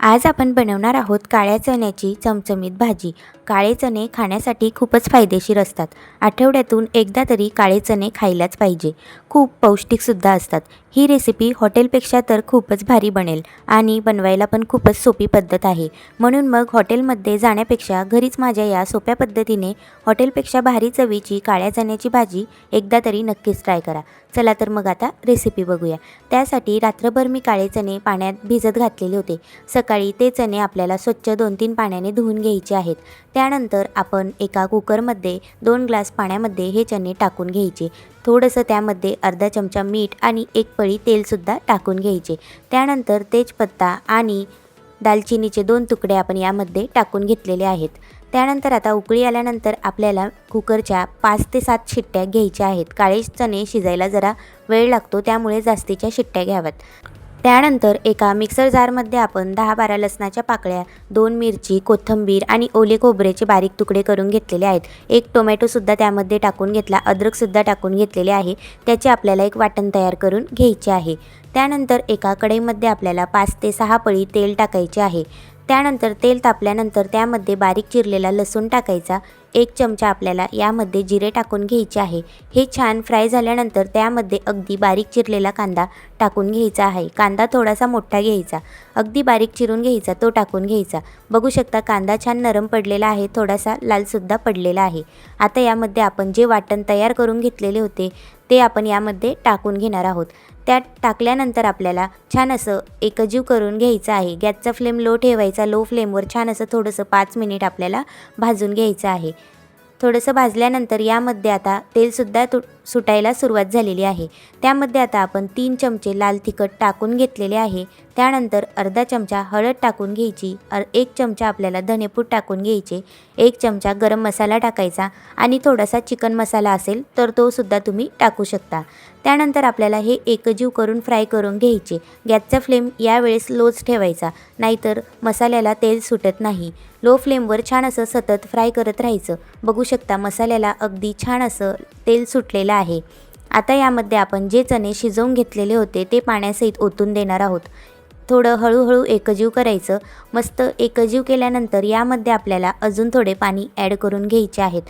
आज आपण बनवणार आहोत काळ्या चण्याची चमचमीत भाजी. काळे चणे खाण्यासाठी खूपच फायदेशीर असतात. आठवड्यातून एकदा तरी काळे चणे खायलाच पाहिजे. खूप पौष्टिकसुद्धा असतात. ही रेसिपी हॉटेलपेक्षा तर खूपच भारी बनेल आणि बनवायला पण खूपच सोपी पद्धत आहे. म्हणून मग हॉटेलमध्ये जाण्यापेक्षा घरीच माझ्या या सोप्या पद्धतीने हॉटेलपेक्षा भारी चवीची काळ्या चण्याची भाजी एकदा तरी नक्कीच ट्राय करा. चला तर मग आता रेसिपी बघूया. त्यासाठी रात्रभर मी काळे चणे पाण्यात भिजत घातलेले होते. सकाळी ते चणे आपल्याला स्वच्छ दोन तीन पाण्याने धुवून घ्यायचे आहेत. त्यानंतर आपण एका कुकरमध्ये दोन ग्लास पाण्यामध्ये हे चणे टाकून घ्यायचे. थोडंसं त्यामध्ये अर्धा चमचा मीठ आणि एक पळी तेलसुद्धा टाकून घ्यायचे. त्यानंतर तेजपत्ता आणि दालचिनीचे दोन तुकडे आपण यामध्ये टाकून घेतलेले आहेत. त्यानंतर आता उकळी आल्यानंतर आपल्याला कुकरच्या पाच ते सात शिट्ट्या घ्यायच्या आहेत. काळे चणे शिजायला जरा वेळ लागतो त्यामुळे जास्तीच्या शिट्ट्या घ्याव्यात. त्यानंतर एका मिक्सर जारमध्ये आपण दहा बारा लसणाच्या पाकळ्या दोन मिरची कोथिंबीर आणि ओले खोबऱ्याचे बारीक तुकडे करून घेतलेले आहेत. एक टोमॅटोसुद्धा त्यामध्ये टाकून घेतला. अद्रकसुद्धा टाकून घेतलेले आहे. त्याचे आपल्याला एक वाटण तयार करून घ्यायचे आहे. त्यानंतर एका कढईमध्ये आपल्याला पाच ते सहा पळी तेल टाकायचे आहे. त्यानंतर तेल तापल्यानंतर त्यामध्ये बारीक चिरलेला लसूण टाकायचा. एक चमचा आपल्याला यामध्ये जिरे टाकून घ्यायचे आहे. हे छान फ्राय झाल्यानंतर त्यामध्ये अगदी बारीक चिरलेला कांदा टाकून घ्यायचा आहे. कांदा थोडासा मोठा घ्यायचा. अगदी बारीक चिरून घ्यायचा तो टाकून घ्यायचा. बघू शकता कांदा छान नरम पडलेला आहे थोडासा लालसुद्धा पडलेला आहे. आता यामध्ये आपण जे वाटण तयार करून घेतलेले होते ते आपण यामध्ये टाकून घेणार आहोत. त्यात टाकल्यानंतर आपल्याला छान असं एकजीव करून घ्यायचं आहे. गॅसचा फ्लेम लो ठेवायचा लो फ्लेमवर छान असं थोडंसं पाच मिनिट आपल्याला भाजून घ्यायचं आहे. थोडंसं भाजल्यानंतर यामध्ये आता तेलसुद्धा तु सुटायला सुरुवात झालेली आहे. त्यामध्ये आता आपण तीन चमचे लाल तिखट टाकून घेतलेले आहे. त्यानंतर अर्धा चमचा हळद टाकून घ्यायची. अर एक चमचा आपल्याला धनेपूड टाकून घ्यायचे. एक चमचा गरम मसाला टाकायचा आणि थोडासा चिकन मसाला असेल तर तो सुद्धा तुम्ही टाकू शकता. त्यानंतर आपल्याला हे एकजीव करून फ्राय करून घ्यायचे. गॅसचा फ्लेम यावेळेस लोच ठेवायचा. नाहीतर मसाल्याला तेल सुटत नाही. लो फ्लेमवर छान असं सतत फ्राय करत राहायचं. बघू शकता मसाल्याला अगदी छान असं तेल सुटलेलं आहे. आता यामध्ये आपण जे चणे शिजवून घेतलेले होते ते पाण्यासहित ओतून देणार आहोत. थोडं हळूहळू एकजीव करायचं. मस्त एकजीव केल्यानंतर यामध्ये आपल्याला अजून थोडे पाणी ॲड करून घ्यायचे आहेत.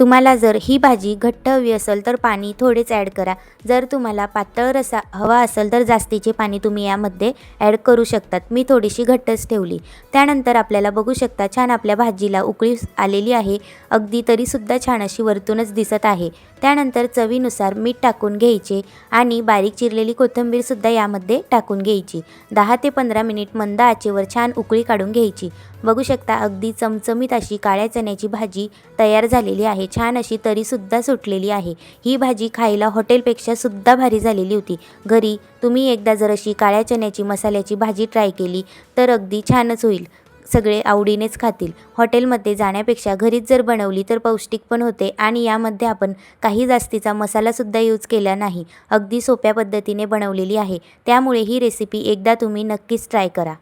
तुम्हाला जर ही भाजी घट्ट हवी असेल तर पाणी थोडेच ॲड करा. जर तुम्हाला पातळ रसा हवा असेल तर जास्तीचे पाणी तुम्ही यामध्ये ॲड करू शकतात. मी थोडीशी घट्टच ठेवली. त्यानंतर आपल्याला बघू शकता छान आपल्या भाजीला उकळी आलेली आहे. अगदी तरीसुद्धा छान अशी वरतूनच दिसत आहे. त्यानंतर चवीनुसार मीठ टाकून घ्यायचे आणि बारीक चिरलेली कोथिंबीरसुद्धा यामध्ये टाकून घ्यायची. दहा ते पंधरा मिनिट मंद आचेवर छान उकळी काढून घ्यायची. बघू शकता अगदी चमचमीत अशी काळ्या चण्याची भाजी तयार झालेली आहे. छान अशी तरीसुद्धा सुटलेली आहे. ही भाजी खायला हॉटेलपेक्षा सुद्धा भारी झालेली होती. घरी तुम्ही एकदा जर अशी काळ्या चण्याची मसाल्याची भाजी ट्राय केली तर अगदी छानच होईल. सगळे आवडीनेच खातील. हॉटेलमध्ये जाण्यापेक्षा घरीच जर बनवली तर पौष्टिक पण होते आणि यामध्ये आपण काही जास्तीचा मसालासुद्धा यूज केला नाही. अगदी सोप्या पद्धतीने बनवलेली आहे. त्यामुळे ही रेसिपी एकदा तुम्ही नक्कीच ट्राय करा.